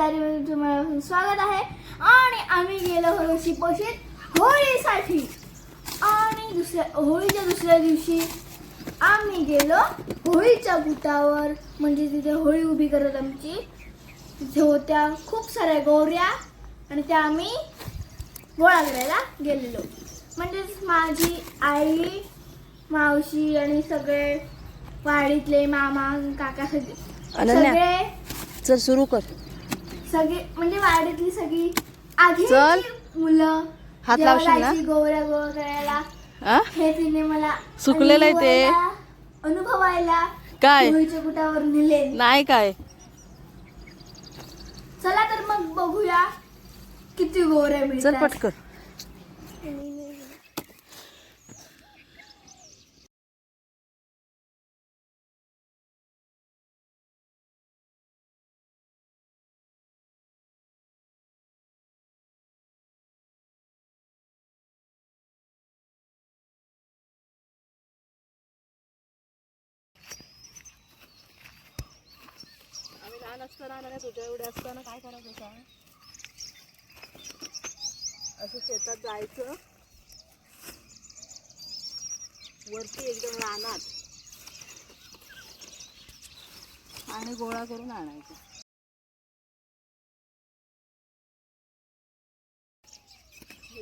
तुम्हाला स्वागत आहे. आणि आम्ही गेलो होतो शिपोशीत होळीसाठी. आणि दुसऱ्या होळीच्या दुसऱ्या दिवशी आम्ही गेलो होळीच्या बुटावर. म्हणजे तिथे होळी उभी करत आमची. तिथे होत्या खूप साऱ्या गौऱ्या. आणि त्या आम्ही गोळा करायला गेलेलो. म्हणजेच माझी आई मावशी आणि सगळे वाडीतले मामा काका सगळे. सगळे चल सुरू कर. सगळे म्हणजे वाडीतली सगळी आधी चल. मुलं हात जेव्हा लावशील ना? जायची गोळ्या गोळा करायला आ? हे तिने मला सुकलेलं आहे ते. अनुभवायला- अनुभवायला काय कुटावर नेले नाही काय चला तर मग बघूया किती गोऱ्या चल मिळतात पटकन लहान असताना आणि तुझ्या एवढे असताना काय करायचं सांग असं शेतात जायचं. वरती एकदम रानात. आणि गोळा करून आणायचं.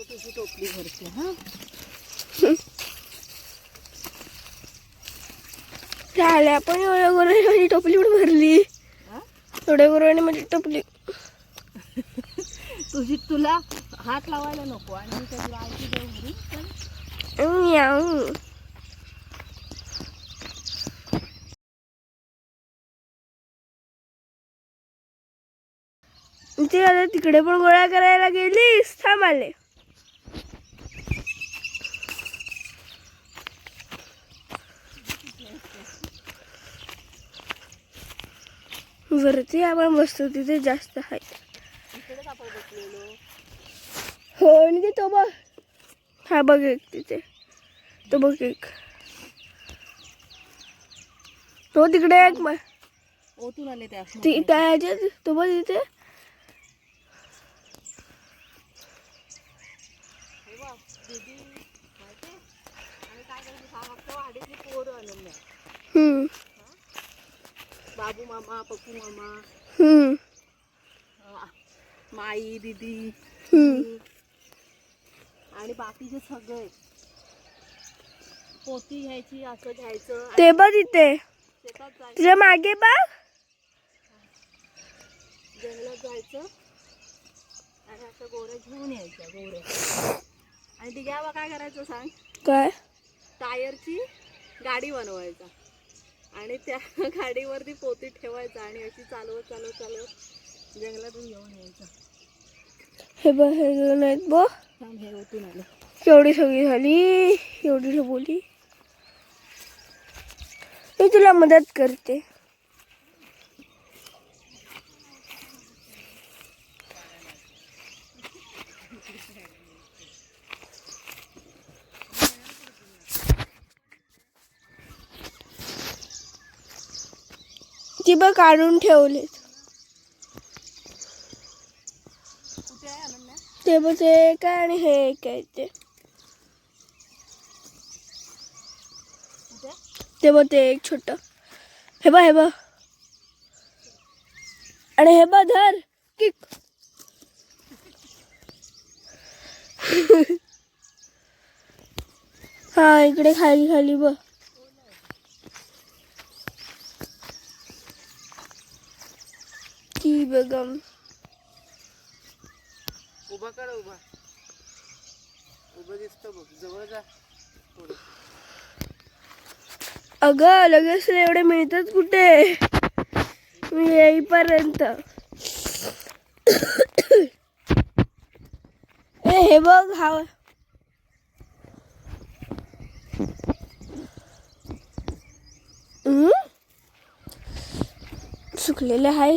तुझी टोपली भरते हा. झाल्या पण एवढ्या गोऱ्याने टोपली पण भरली. एवढ्या गोऱ्याने माझी टोपली. तुझी तुला हात लावायला नको आणि मी लावायची देव घरी पण म्याऊ. ते आता तिकडे पण गोळा करायला गेलीस? थांब वरती आपण बसतो तिथे जास्त आहे. हो आणि ते तो बघ. हा बघ एक तिथे. तो बघ एक. तो तिकडे एक म- ओतून आले त्या ती त्या ह्याच्यात तो बघ तिथे. हे बघ, दीदी माहिती आणि काय करायचं सहा वाजता वाडीतली पोरं अनन्या हम्म बाबू मामा पप्पू मामा माई दीदी आणि बाकीचे सगळे पोती घ्यायची असं घ्यायचं ते बघ जायचं. तुझ्या मागे बघ. जंगलात जायचं आणि असं गोऱ्या घेऊन यायच्या गोऱ्या आणि ती घ्यावा काय करायचं सांग? काय? टायरची गाडी बनवायचा. आणि त्या गाडीवरती पोती ठेवायचा आणि अशी चालवत चालवत चालवत जंगलातून घेऊन यायचं. हे बघ हे दोन आहेत बघ. थांब हे ओतून आलं. एवढी सगळी झाली. एवढी बोली. मी तुला मदत करते. ती बघ काढून ठेवले ते बघ ते एक आहे आणि हे एक आहे ते. ते बघ ते एक छोट. हे बघ हे बघ. आणि हे बघ धर. किक. हा इकडे खाली खाली बघ. ती बघम उभा कर उभा. उभं दिसतं बघ. जवळ जा. थोडं अगं लगेच एवढे मिळतात कुठे? मी येईपर्यंत. ए हे बघ हा. हम्म? सुकलेले आहे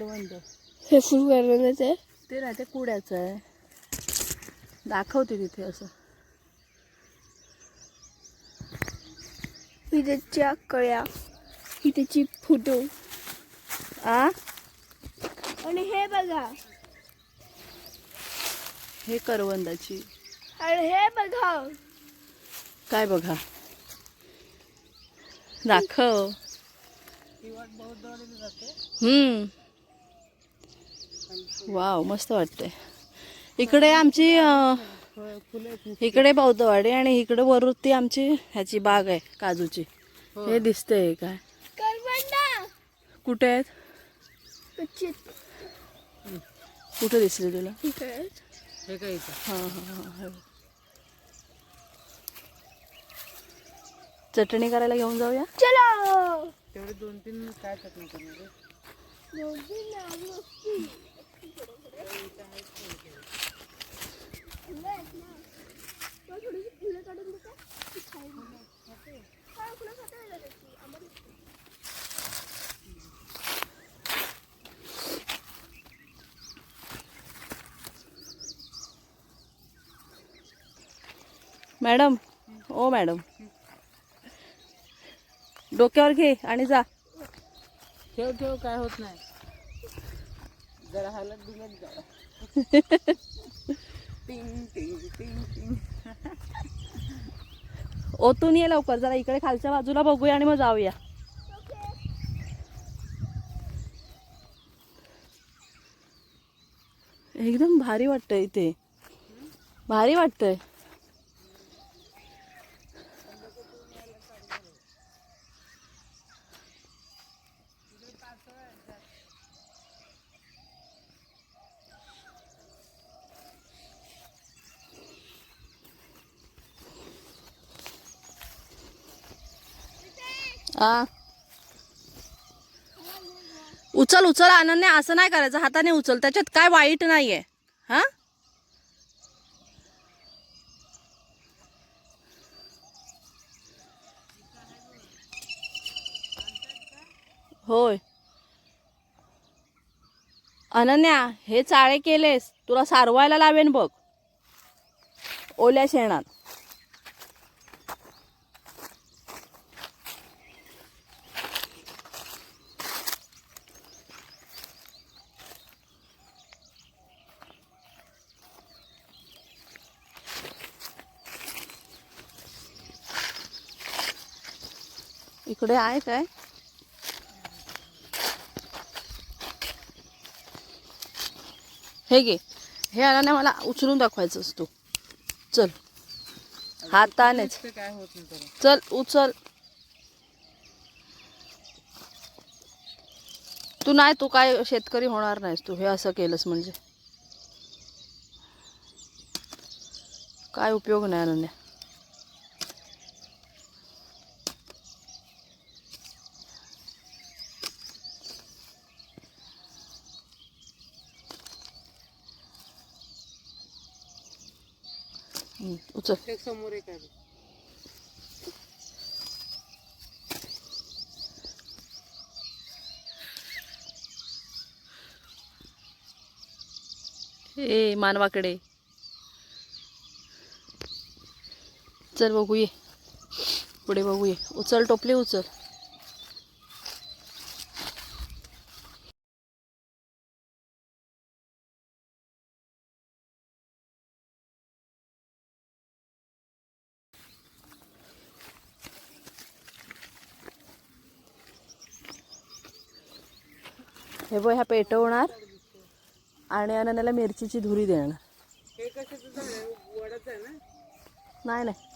करवंद हे फुल करवंदाचं आहे? ते नाही ते कुड्याचं आहे. दाखवते तिथे असं. ही त्याच्या कळ्या ही त्याची फुटो. आ? आणि हे बघा. हे करवंदाची. आणि हे बघा. काय बघा? दाखव. हम्म. वाव मस्त वाटतंय. इकडे आमची इकडे बौद्धवाडी आणि इकडे वरती आमची ह्याची बाग आहे काजूची. हे. दिसतंय काय? करवंदा कुठे आहेत? कुठे दिसले तुला? हां हां हां चटणी करायला घेऊन जाऊया? चलो. तेवढे दोन तीन काय चटणी करणार मॅडम ओ मॅडम. डोक्यावर घे आणि जा. ठेव ठेव काय होत नाही. जरा हालत बिलत जा टिंग टिंग टिंग टिंग. ओतून ये लवकर जरा इकडे खालच्या बाजूला बघूया आणि मग जाऊया. एकदम भारी वाटतंय इथे. भारी वाटतंय. हा. उचल उचल अनन्या असं नाही करायचं. हाताने उचल. त्याच्यात काय वाईट नाहीये. हा? होय. अनन्या हे चाळे केलेस. तुला सारवायला लावेन बघ. ओल्या शेणात. इकडे आहे काय? हे घे. हे आला मला उचलून दाखवायचं तू चल. हातानेच काय चल उचल. तू नाही तू काय शेतकरी होणार नाहीस तू. हे असं केलंस म्हणजे. काय उपयोग नाही अनन्या हम्म, उचल समोर एक आहे. ए मानवाकडे. चल बघू ये पुढे बघू ये उचल टोपली उचल. हे बघ ह्या पेटवणार आणि अनन्याला मिरचीची धुरी देणार. हे नाही नाही.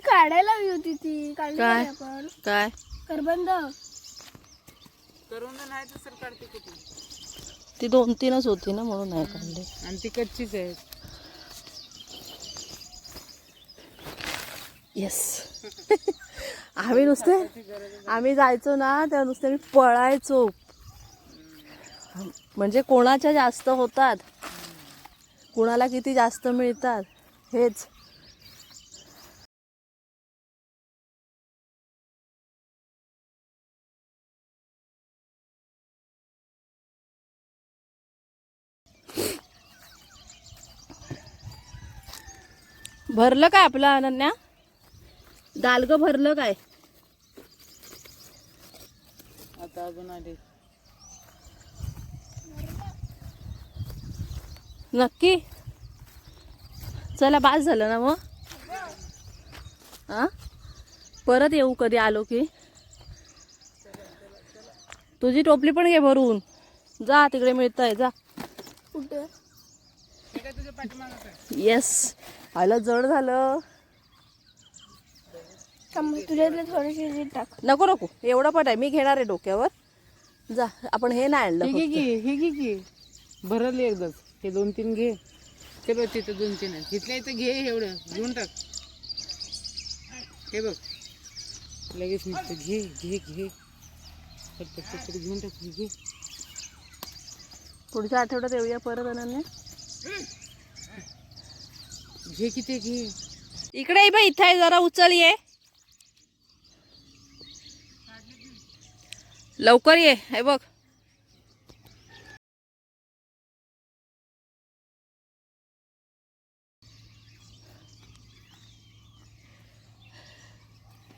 काढायला हवी होती ती. काय? नाही आपण. काय? करबंद करवंद नाही तर सर काढते कुठे ती दोन तीनच होती ना म्हणून नाही काढली. आणि ती कच्चीच आहे येस आम्ही नुसते आम्ही जायचो ना तेव्हा नुसते मी पळायचो. म्हणजे कोणाच्या जास्त होतात? कुणाला किती जास्त मिळतात? हेच. भरलं काय आपलं अनन्या? दालग भरलं काय? आता अजून आले. नक्की? चला बास झालं ना मग? हा? परत येऊ कधी आलो की? तुझी टोपली पण घे भरून. जा तिकडे मिळत आहे जा. कुठं? येस आलं जड झालं. तुझ्यातले थोडेसे टाक. नको नको. एवढं पण आहे. मी घेणार आहे डोक्यावर. जा आपण हे नाही आणलं हे घे हे घे की. भरले एकदाच. हे दोन तीन घे. ते बघ तिथं दोन तीन तिथल्या इथं घे एवढं. घेऊन टाक. हे बघ. लगेच नुसतं घे घे घे. घेऊन टाक घे. पुढच्या आठवड्यात येऊया परत अनन्या. घे की ते घे. इकडे ये बाई इथे आहे जरा उचल ये. लवकर ये हे बघ.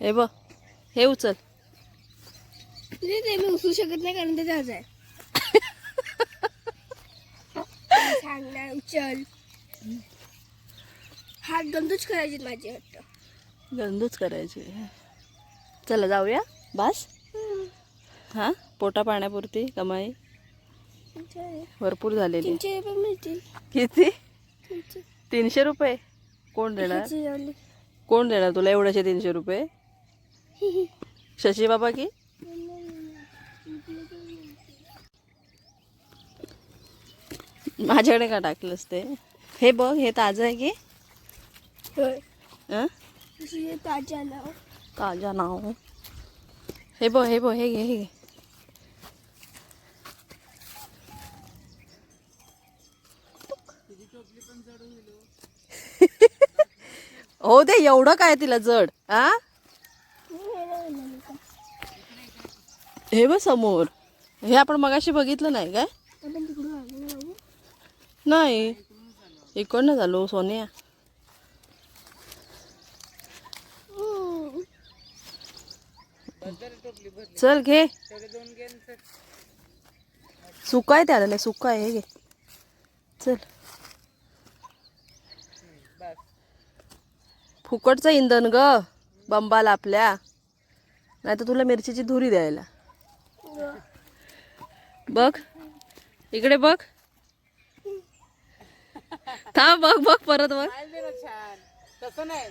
हे बघ हे उचल. ते मी उचलू शकत नाही कारण ते जहाज आहे. सांगणार उचल. हात गंदूच करायचे माझे वाटतं. गंदूच करायचे चला जाऊया बास. हा पोटा पाण्यापुरती कमाई. भरपूर झालेली तीनशे रुपये मिळतील. किती? तीनशे. तीनशे रुपये? कोण देणार? जेवली. कोण देणार तुला एवढ्याचे तीनशे रुपये? शशी बाबा की? माझ्याकडे का टाकलंस ते? हे बघ हे ताजं आहे की? होय. अं? तुझे ताजा नाव ताजा नाव. हे बघ हे बघ हे घे हे घे. हो दे एवढं काय तिला जड आ? हे बघ समोर. हे आपण मगाशी बघितलं नाही काय आपण तिकडून आलो ना बाबू नाही. इकडनं झालो हो सोन्या. चल घे. सुका आहे त्याला नाही सुका आहे हे घे. चल. फुकटचं इंधन ग बंबाला आपल्या. नाही तर तुला मिरचीची धुरी द्यायला. बघ. इकडे बघ. हा बघ बघ परत बघ. तसं नाही.